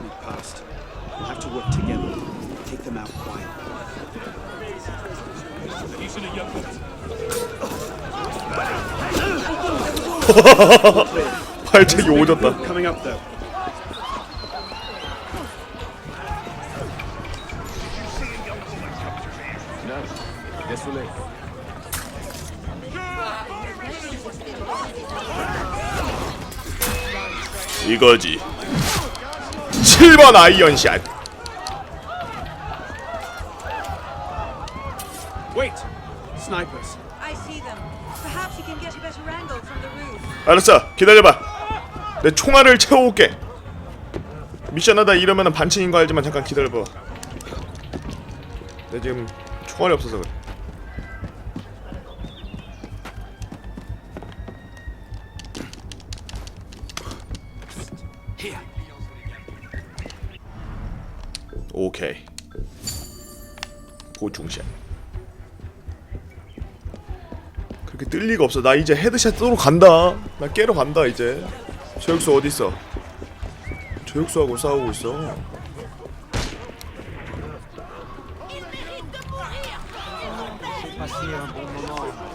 sneak past. We'll have to work together. Take them out quietly. 발책이 오졌다. Coming up though. 이거지. 7번 아이언샷. Wait! Snipers. I see them. Perhaps you can get a better angle from the roof. 알았어. 기다려봐. 내 총알을 채워올게. 미션하다 이러면은 반칙인 거 알지만 잠깐 기다려봐. 내 지금 총알이 없어서 그래. Here. 오케이. 보충샷. 그렇게 뜰 리가 없어. 나 이제 헤드샷 쏘러 간다. 나 깨러 간다 이제. 저육수 어디 있어? 저육수하고 싸우고 있어.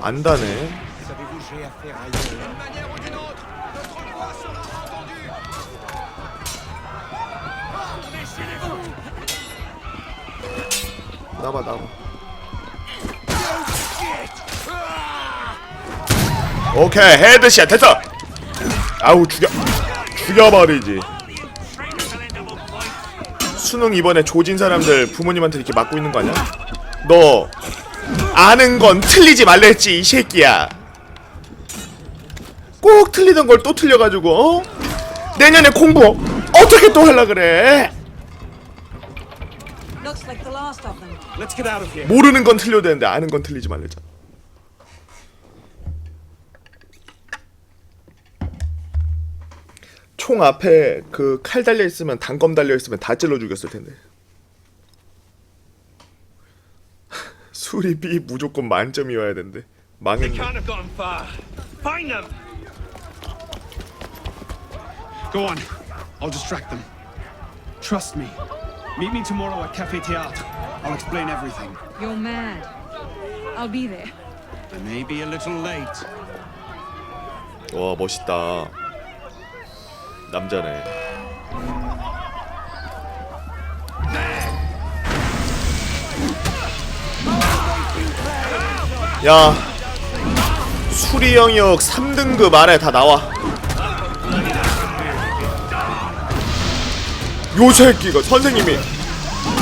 안다네. 나봐 나봐. 오케이 헤드샷 됐어. 아우 죽여 죽여버리지. 수능 이번에 조진 사람들 부모님한테 이렇게 맞고 있는 거 아니야? 너 아는 건 틀리지 말랬지 이 새끼야. 꼭 틀리던 걸 또 틀려가지고 어? 내년에 공부 어떻게 또 하려 그래? Looks like the last of them. Let's get out of here. 모르는 건 틀려도 되는데 아는 건 틀리지 말랬잖아. 총 앞에 그 칼 달려 있으면 단검 달려 있으면 다 찔러 죽였을 텐데. 수리비 무조건 만점이어야 된대. 망했네. Go on. I'll distract them. Trust me. Meet me tomorrow at Cafe Théâtre. I'll explain everything. You're mad. I'll be there. I may be a little late. 와 멋있다. 남자네. 야 수리 영역 3등급 안에 다 나와. 요 새끼가 선생님이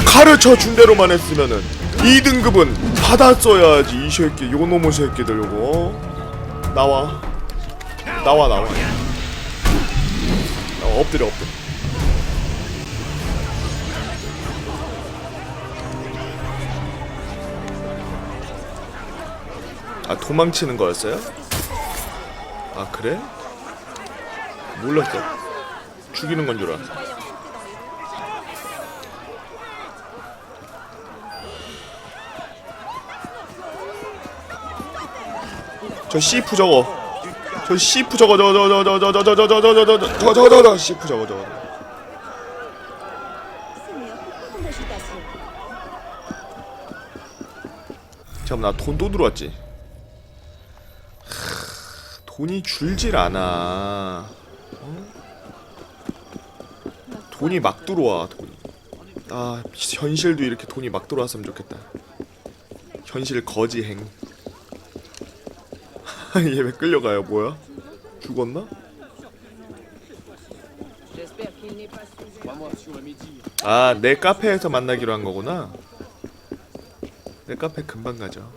가르쳐 준 대로만 했으면은 2등급은 받았어야지 이 새끼 요 놈의 새끼들 요거. 나와. 나와 나와. 어, 엎드려 엎드려. 아 도망치는 거였어요? 아 그래? 몰랐어 죽이는 건 줄 알았어 저 시프 저거 저 시프 저거 저거 저거 저거 저거 저거 저거 저거 저거 저거 저거 저거 저거 시프 저거 저거 잠깐 나돈 또 들어왔지 하, 돈이 줄질 않아 어? 돈이 막 들어와 돈이 아 현실도 이렇게 돈이 막 들어왔으면 좋겠다 현실 거지행 얘 왜 끌려가요 뭐야 죽었나? 아, 내 카페에서 만나기로 한 거구나. 내 카페 금방 가죠.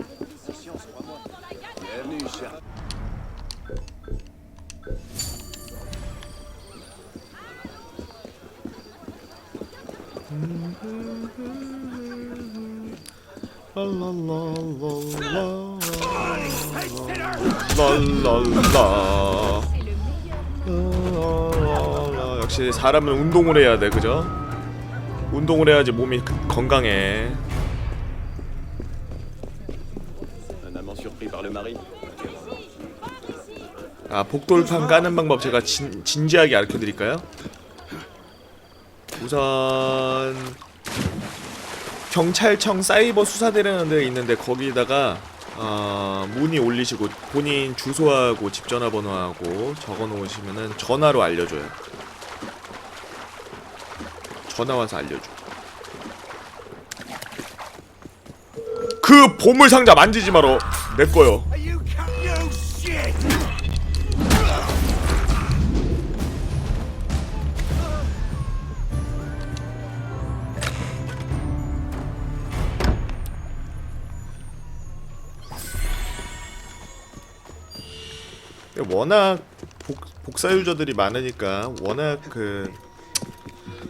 역시 사람은 운동을 해야 돼 그죠? 운동을 해야지 몸이 그- 건강해. 아 복돌판 까는 방법 제가 진, 진지하게 알려드릴까요? 우선 경찰청 사이버 수사대라는 데 있는데 거기다가 어, 문의 올리시고 본인 주소하고 집 전화번호하고 적어 놓으시면은 전화로 알려줘요. 전화 와서 알려줘. 그 보물 상자 만지지 마라. 내 거요. You cut you shit! 근데 워낙 복, 복사 유저들이 많으니까 워낙 그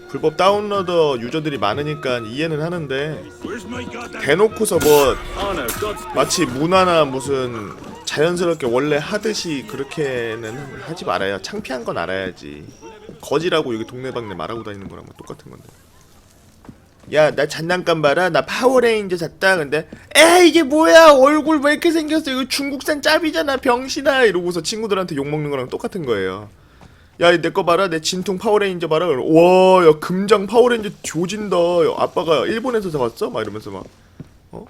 불법 다운로더 유저들이 많으니까 이해는 하는데 대놓고서 뭐 마치 문화나 무슨 자연스럽게 원래 하듯이 그렇게는 하지 말아요. 창피한 건 알아야지. 거지라고 여기 동네방네 말하고 다니는 거랑 뭐 똑같은 건데. 야, 나 장난감 봐라. 나 파워레인저 샀다. 근데 에 이게 뭐야? 얼굴 왜 이렇게 생겼어? 이거 중국산 짭이잖아. 병신아. 이러고서 친구들한테 욕 먹는 거랑 똑같은 거예요. 야, 내 거 봐라. 내 진통 파워레인저 봐라. 그러면, 와, 야, 금장 파워레인저 조진다. 야, 아빠가 일본에서 사왔어? 막 이러면서 막 어?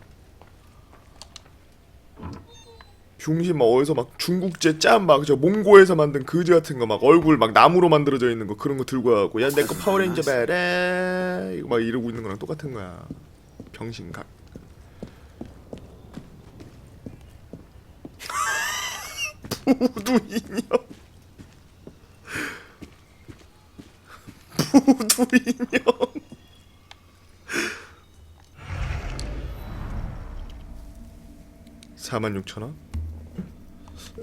중심 막 어디서 막 중국제 짬막저 몽고에서 만든 그지 같은 거 막 얼굴 막 나무로 만들어져 있는 거 그런 거 들고 와갖고 야 내 거 파워레인저 봐라 이거 막 이러고 있는 거랑 똑같은 거야 병신각 부두 인형 두 인형 46,000원?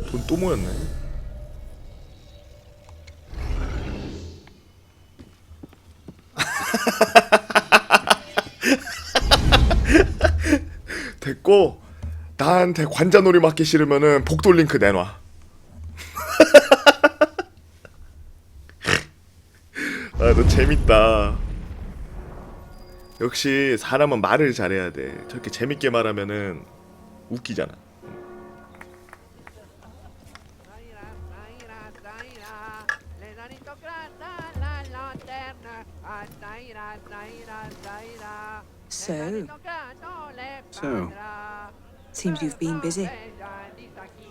돈 또 모였네. 됐고 나한테 관자놀이 맞기 싫으면은 복돌 링크 내놔. 아, 너 재밌다. 역시 사람은 말을 잘해야 돼. 저렇게 재밌게 말하면은 웃기잖아. So, So, seems you've been busy.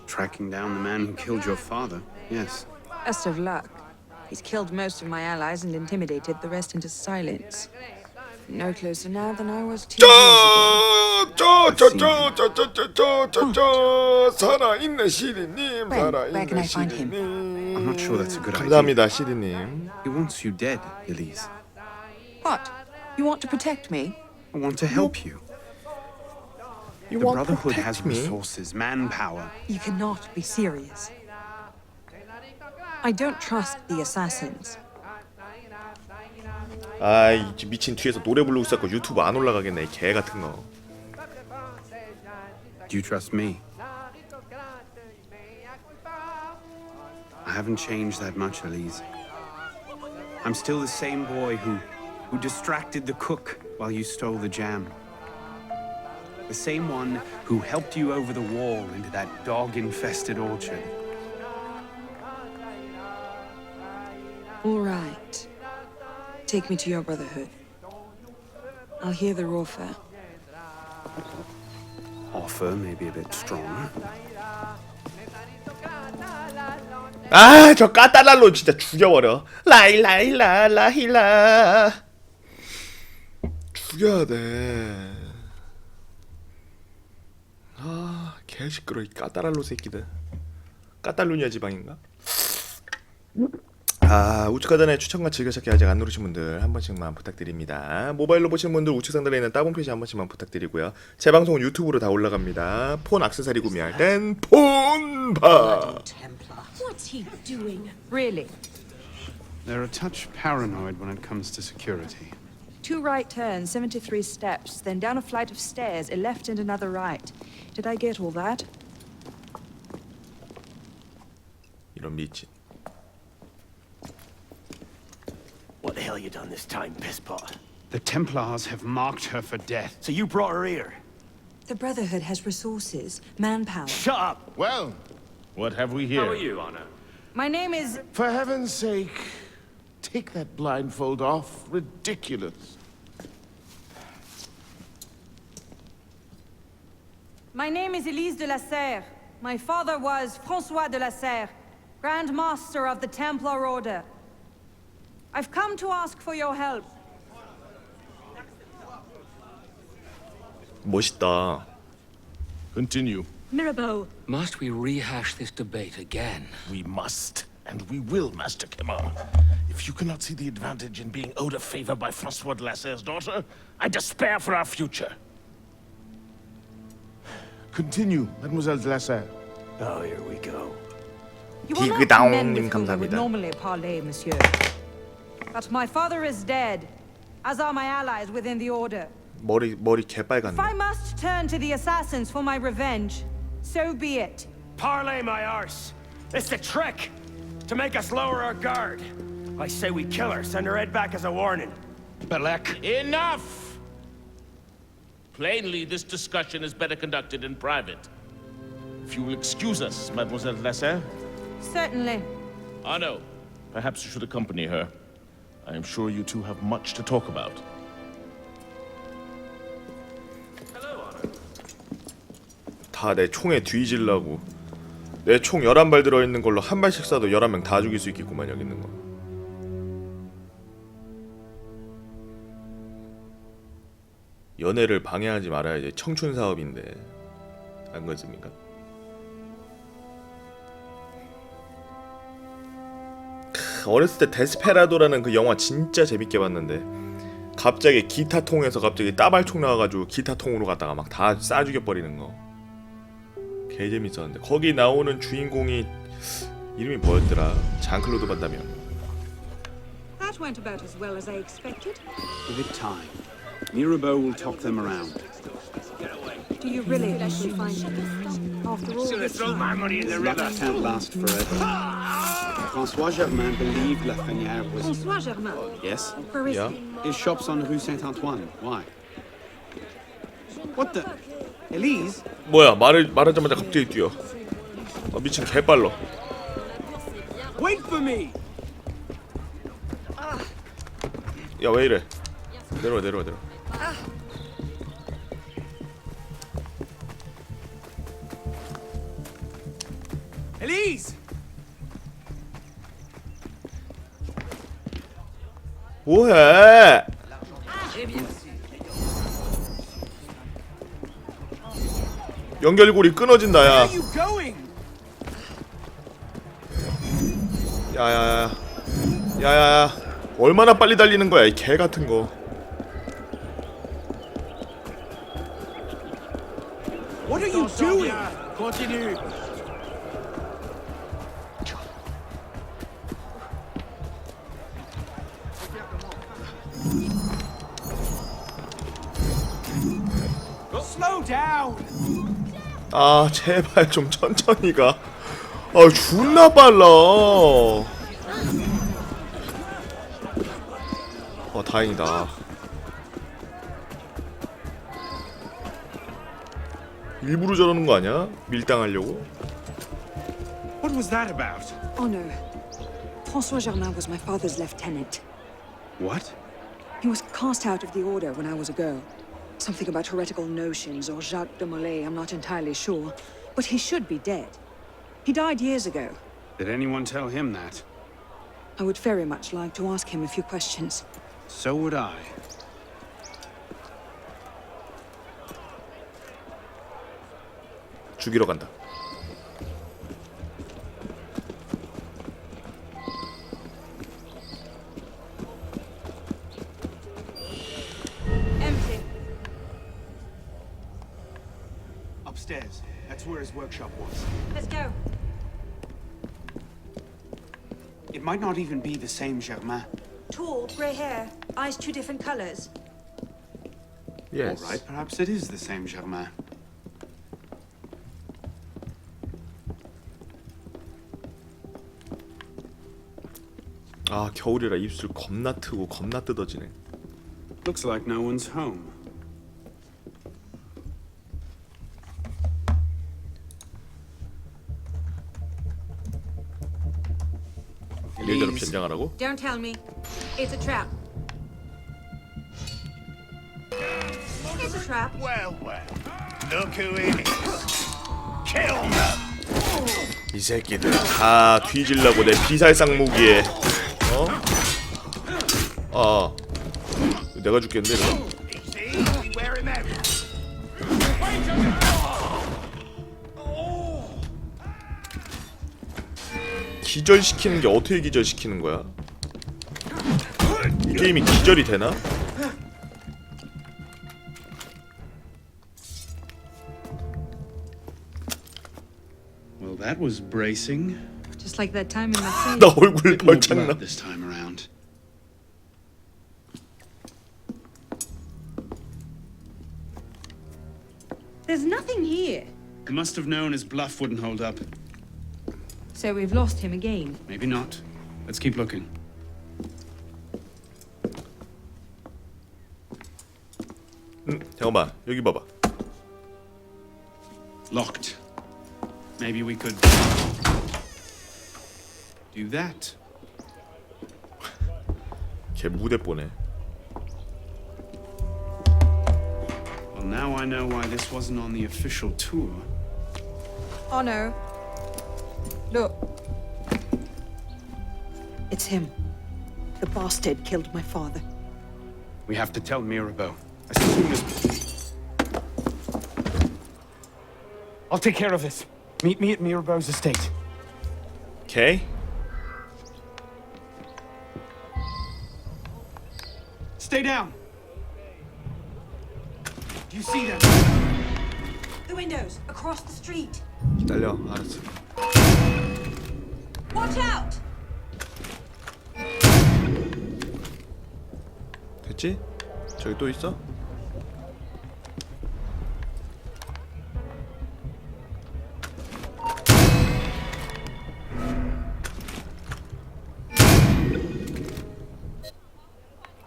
tracking down the man who killed your father. Yes. Best of luck. He's killed most of my allies and intimidated the rest into silence. No closer now than I was two Where can I find him? I'm not sure that's a good idea. 감사합니다, 시리님. He wants you dead, Elise. What? You want to protect me? I want to help you. You the Brotherhood has me? resources, manpower. You cannot be serious. I don't trust the assassins. 아이 미친 뒤에서 노래 부르고 있었고 유튜브 안 올라가겠네 이 개 같은 거 Do you trust me? I haven't changed that much, Elise. I'm still the same boy who who distracted the cook while you stole the jam. The same one who helped you over the wall into that dog-infested orchard. All right. Take me to your brotherhood. I'll hear the offer. Offer may be a bit strong. 아 저 까따랄로 진짜 죽여버려 라일라일라 라힐라 죽여야 돼 아 개 시끄러 이 까따랄로 새끼들 까탈루니아 지방인가? 아 우측 하단에 추천과 즐겨찾기 아직 안 누르신 분들 한 번씩만 부탁드립니다 모바일로 보시는 분들 우측 상단에 있는 따봉 표시 한 번씩만 부탁드리고요 제 방송은 유튜브로 다 올라갑니다 폰 액세서리 구매할 땐 폰바 What's he doing? Really? They're a touch paranoid when it comes to security. Two right turns, 73 steps, then down a flight of stairs, a left and another right. Did I get all that? 이런 미친 hell you done this time, pisspot? The Templars have marked her for death. So you brought her here? The Brotherhood has resources, manpower. Shut up! Well, what have we here? How are you, Anna? My name is. For heaven's sake, Take that blindfold off. Ridiculous. My name is Elise de la Serre. My father was Francois de la Serre, Grand Master of the Templar Order. I've come to ask for your help. 멋있다. Continue. Mirabeau, Must we rehash this debate again? We must, and we will, Master Kemar. If you cannot see the advantage in being owed a favor by Francois de la Serre's daughter, I despair for our future. Continue, Mademoiselle de la Serre. Oh, here we go. you are not the 디그다운님 men with whom I would 감사합니다. normally parley, monsieur. But my father is dead, as are my allies within the Order. 머리 머리 If I 개빨갛네. must turn to the assassins for my revenge, so be it. Parlay my arse. It's a trick to make us lower our guard. I say we kill her, send her head back as a warning. Belek. Enough! Plainly, this discussion is better conducted in private. If you will excuse us, Mademoiselle de la Serre. Certainly. Arno, perhaps you should accompany her. I am sure you two have much to talk about. 다 내 총에 뒤질라고. 내 총 11발 들어있는 걸로 한 발씩 쏴도 11명 다 죽일 수 있겠구만 여기 있는 거. 연애를 방해하지 말아야지 청춘 사업인데 안 그렇습니까? 어렸을 때 데스페라도라는 그 영화 진짜 재밌게 봤는데 갑자기 기타 통에서 갑자기 따발총 나와가지고 기타 통으로 갔다가 막다쏴 죽여버리는 거. 개 재밌었는데 거기 나오는 주인공이 이름이 뭐였더라? 장클로드 반다며. That went about as well as I expected. Give it time. Mirabeau will talk them around. Do you really think we'll find him? After all this time? Luck can't last forever. Francois Germain believed Lafreniere was. François Germain, Yes? where is Yeah. he? His shop's on Rue Saint Antoine. Why? What the? Elise? 뭐야 말을 말하자마자 갑자기 뛰어. 아, 미친 개빨러. Wait for me! 야 왜 이래? 내려와 내려와 내려. Elise! 뭐해? 연결고리 끊어진다 야. 야야야. 야야야. 얼마나 빨리 달리는 거야 이 개 같은 거. What are you doing? Continue. 아 제발 좀 천천히 가. 아 존나 빨라. 어 다행이다. 일부러 저러는 거 아니야? 밀당하려고? What was that about? Oh no. François Germain was my father's lieutenant. What? He was cast out of the order when I was a girl. Something about heretical notions or Jacques de Molay, I'm not entirely sure. But he should be dead. He died years ago. Did anyone tell him that? I would very much like to ask him a few questions. So would I. 죽이러 간다. workshop was. Let's go. It might not even be the same Germain. Tall, grey hair, eyes two different colors. Yes. All right, perhaps it is the same Germain. 아 겨울이라 입술 겁나 트고 겁나 뜯어지네. Looks like no one's home. 변장하라고? Don't tell me. It's a trap. It's a trap. Well, well. Look who it is. Kill them. 이 새끼들 다 뒤질라고 내 비살상 무기에 어? 아 내가 죽겠는데 Easy. 기절시키는 게 어떻게 기절시키는 거야? 이 게임이 기절이 되나? Well, that was bracing. Just like that time in Marseille. 나 얼굴 벌창나 this time around. There's nothing here. He must have known his bluff wouldn't hold up. So we've lost him again. Maybe not. Let's keep looking. 응, 잠깐만 여기 봐봐 Locked. Maybe we could do that. 걔 무대 보네 Well, now I know why this wasn't on the official tour. Oh no. Look. It's him. The bastard killed my father. We have to tell Mirabeau. As soon as... I'll take care of this. Meet me at Mirabeau's estate. Okay. Stay down! Do you see them? The windows, across the street. Alors, arrête. 됐지? 저기 또 있어?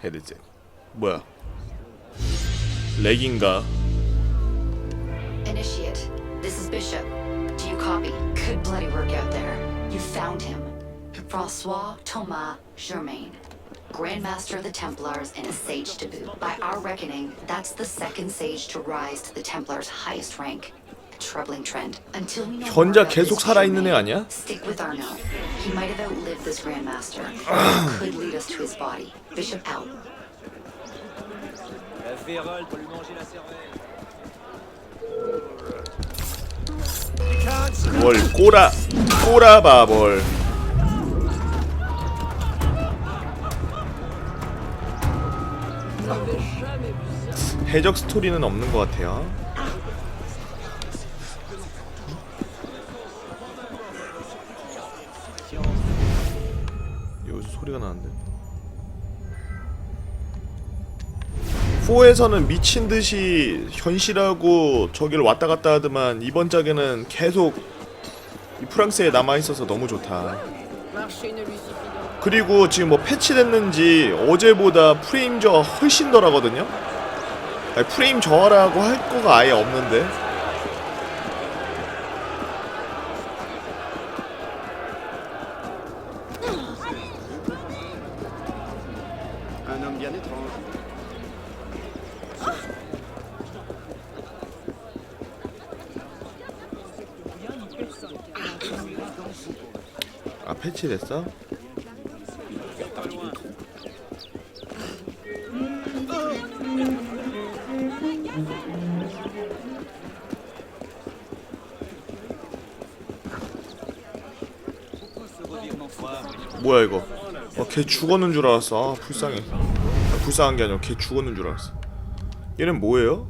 헤드셋 뭐야 렉인가? Francois Thomas Germain, Grandmaster of the Templars and a sage to boot. By our reckoning, that's the second sage to rise to the Templars' highest rank. A troubling trend. Until we know more 현자 about 계속 this 살아있는 애 Germain, 아니야? Stick with Arnaud. He might have outlived this Grandmaster. could lead us to his body. Bishop out. 뭘 꼬라 꼬라봐 뭘 해적 스토리는 없는 것 같아요 여기서 소리가 나는데 4에서는 미친 듯이 현실하고 저길 왔다 갔다 하더만 이번 작에는 계속 이 프랑스에 남아 있어서 너무 좋다. 그리고 지금 뭐 패치됐는지 어제보다 프레임 저하 훨씬 덜하거든요. 아니, 프레임 저하라고 할 거가 아예 없는데. 아 패치됐어? 뭐야 이거? 어, 걔 죽었는 줄 알았어. 아, 불쌍해. 아, 불쌍한 게 아니라 걔 죽었는 줄 알았어. 얘는 뭐예요?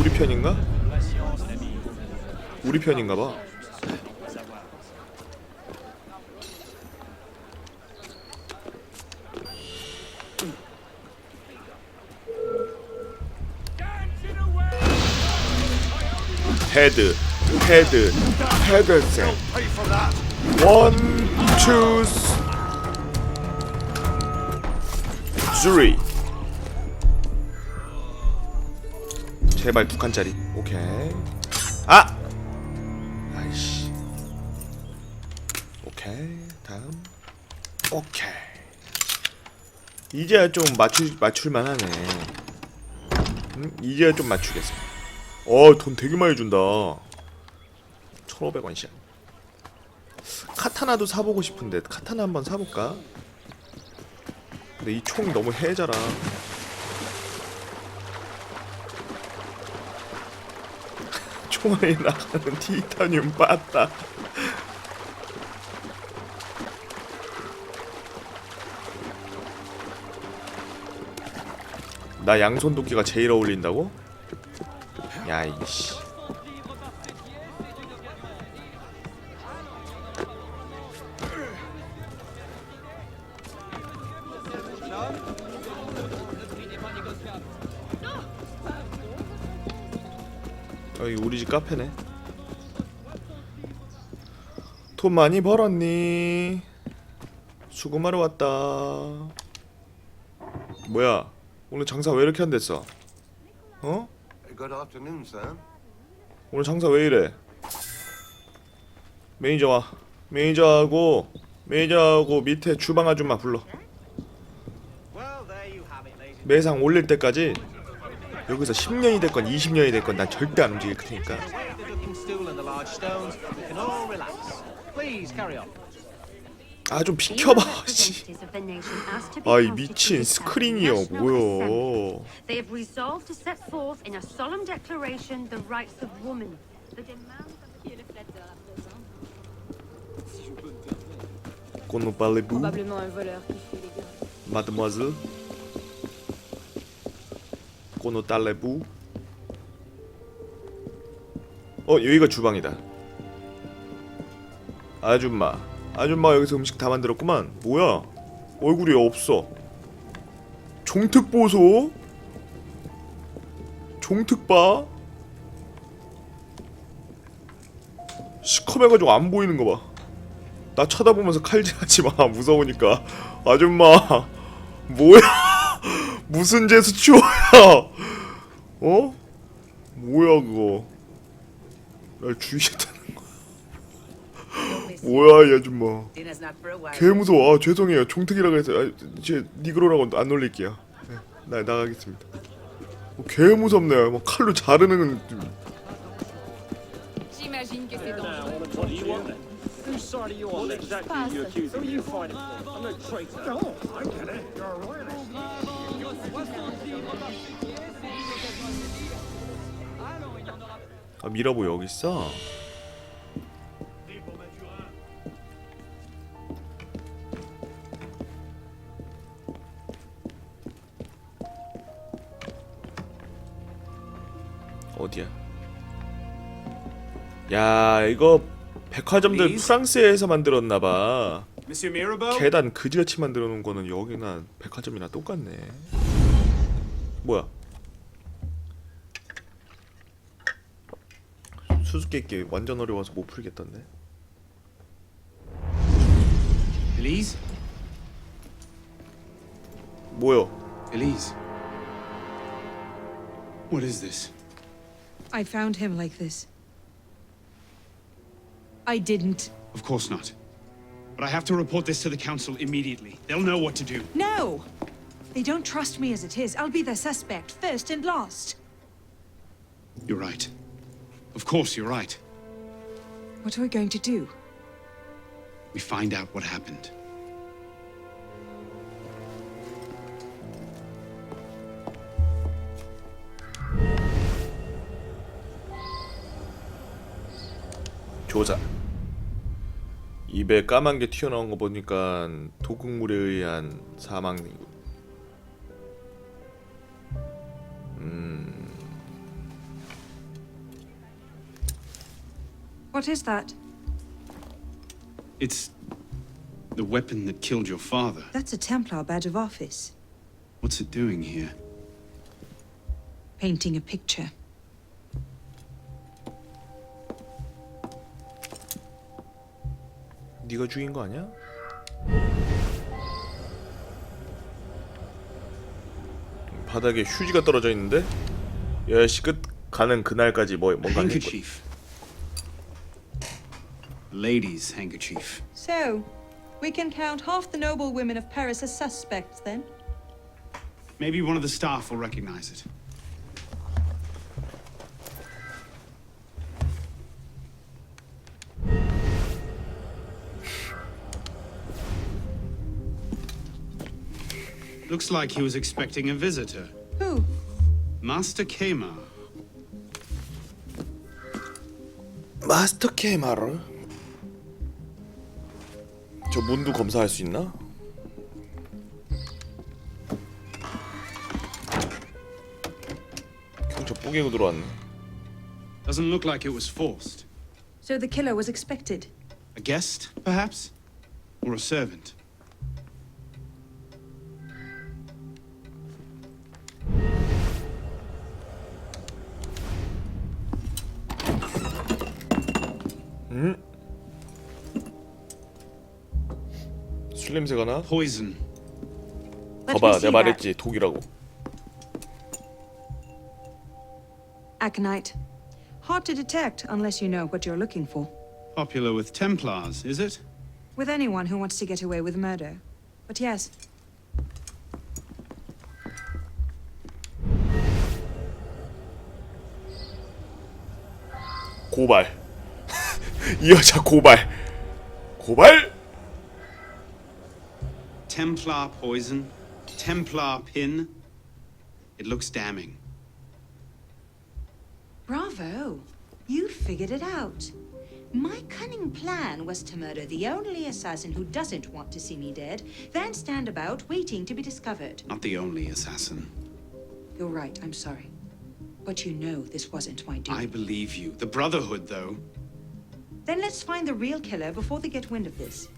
우리 편인가? 우리 편인가 봐. 헤드, 헤드, 헤드셋. 원, 투, 쓰리. 제발 두 칸짜리. 오케이. 아! 아이씨. 오케이. 오케이. 이제야 좀 맞출 맞출만 하네. 음? 이제야 좀 맞추겠어. 어, 돈 되게 많이 준다. 1,500원씩. 카타나도 사보고 싶은데 카타나 한번 사볼까? 근데 이 총 너무 해자라. 총알이 나가는 티타늄 빠따. 나 양손 도끼가 제일 어울린다고? 야 이씨. 여기 우리 집 카페네. 돈 많이 벌었니? 수금하러 왔다. 뭐야? 오늘 장사 왜 이렇게 안 됐어? 어? 오늘 장사 왜 이래? 매니저 와. 매니저하고 매니저하고 밑에 주방 아줌마 불러. 매상 올릴 때까지 여기서 10년이 됐건 20년이 됐건 난 절대 안 움직일 테니까. 아 좀 비켜봐. 씨. 아이 미친 스크린이요 뭐야? They have resolved to set parle vous. 어 여기가 주방이다. 아줌마, 아줌마 여기서 음식 다 만들었구만. 뭐야? 얼굴이 없어. 종특 보소. 종특 봐. 시커매가지고 안 보이는 거 봐. 나 쳐다보면서 칼질하지 마. 무서우니까. 아줌마. 뭐야? 무슨 제스처야? 어? 뭐야 그거? 날 죽이겠다는 거야. 뭐야 이 아줌마. 개 무서워. 아, 죄송해요. 종특이라고 해서 아, 제 니그로라고 안 놀릴게요. 네, 나 나가겠습니다. 어, 개 무섭네. 막 칼로 자르는. Oh, royalist. 아 미라보 여기 있어. 어디야? 야 이거 백화점들? 프랑스에서 만들었나 봐. Monsieur Mirabeau? 계단 그지같이 만들어 놓은 거는 여기나 백화점이나 똑같네. 뭐야? 수수께끼 완전 어려워서 못 풀겠던데. Elise? 뭐요? Elise? What is this? I found him like this. I didn't. Of course not. But I have to report this to the council immediately. They'll know what to do. No! They don't trust me as it is. I'll be their suspect, first and last. You're right. Of course, you're right. What are we going to do? We find out what happened. 조사. 입에 까만 게 튀어나온 거 보니까 독극물에 의한 사망이고. What is that? It's the weapon that killed your father. That's a Templar badge of office. What's it doing here? Painting a picture. 네가 죽인 거 아니야? 바닥에 휴지가 떨어져 있는데 여시 끝 가는 그날까지 뭐 뭔가 했고 handkerchief. lady's handkerchief. So, we can count half the noble women of Paris as suspects, then? Maybe one of the staff will recognize it. Looks like he was expecting a visitor. Who? Master Kamar. Master Kamar? 저 문도 검사할 수 있나? 경찰 뿌개고 들어왔네 Doesn't look like it was forced. So the killer was expected. A guest, perhaps? Or a servant? 술 냄새가 나? Poison. Let me 봐봐 see 내가 that. 말했지 독이라고 Aconite. Hard to detect unless you know what you're looking for. Popular with Templars, is it? With anyone who wants to get away with murder. But yes, 고발 이 여자 고발 고발 Templar poison? Templar pin? It looks damning. Bravo! You figured it out. My cunning plan was to murder the only assassin who doesn't want to see me dead, then stand about waiting to be discovered. Not the only assassin. you're right, I'm sorry. But you know this wasn't my doing. I believe you. The Brotherhood, though. Then let's find the real killer before they get wind of this.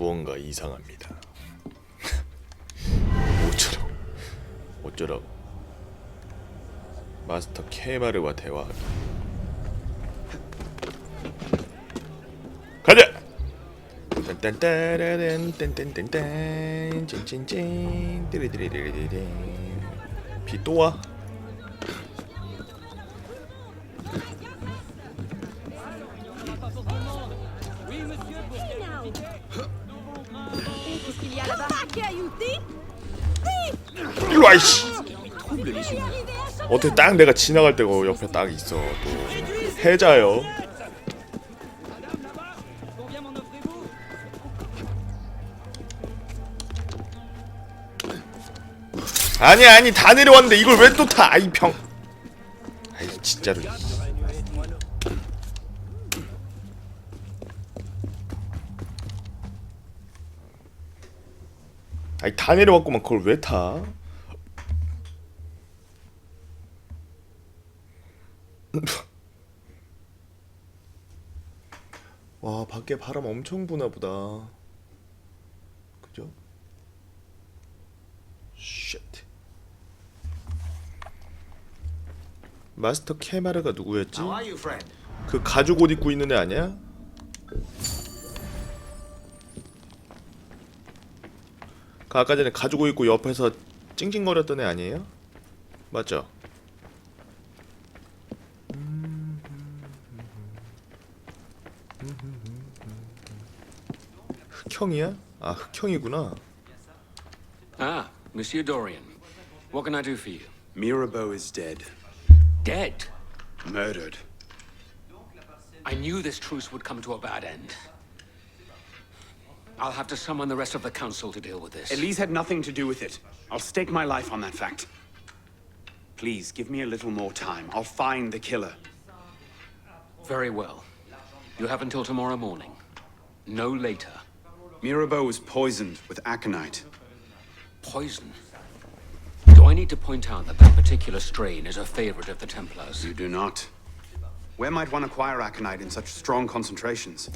무언가 이상합니다. 어쩌라고? 어쩌라고? 마스터 케마르와 대화하기. 가자! 딴딴따라란 딴딴딴딴 찐찐찐 띠리띠리리리리. 비또 와 와 이씨. 어떻게 딱 내가 지나갈 때가 옆에 딱 있어 또. 해자요. 아니 아니 다 내려왔는데 이걸 왜 또 타? 아이 평 아이 진짜로 아니 다 내려왔구만. 그걸 왜 타? 와 밖에 바람 엄청 부나 보다 그죠? 쉣 마스터 케마르가 누구였지? 그 가죽 옷 입고 있는 애 아니야? 그 아까 전에 가죽 옷 입고 옆에서 찡찡거렸던 애 아니에요? 맞죠? 흑형이야? 아 흑형이구나 Ah, Monsieur Dorian. What can I do for you? Mirabeau is dead. Dead. Murdered. I knew this truce would come to a bad end. I'll have to summon the rest of the council to deal with this. Elise had nothing to do with it. I'll stake my life on that fact. Please, give me a little more time. I'll find the killer. Very well. You have until tomorrow morning. No later. Mirabeau was poisoned with aconite. Poison. Do I need to point out that that particular strain is a favorite of the Templars? You do not. Where might one acquire aconite in such strong concentrations?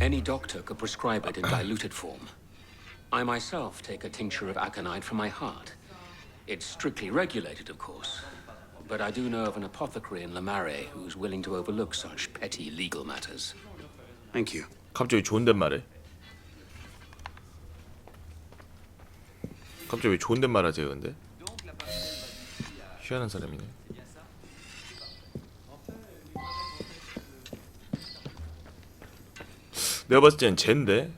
Any doctor could prescribe it in diluted form. I myself take a tincture of aconite for my heart. It's strictly regulated, of course. But I do know of an apothecary in Lamare who's willing to overlook such petty legal matters. Thank you. 갑자기 존댓말해 깜짝 왜 좋은 덴말 하세요 근데? 희한한 사람이네 내가 봤을 땐 젠데?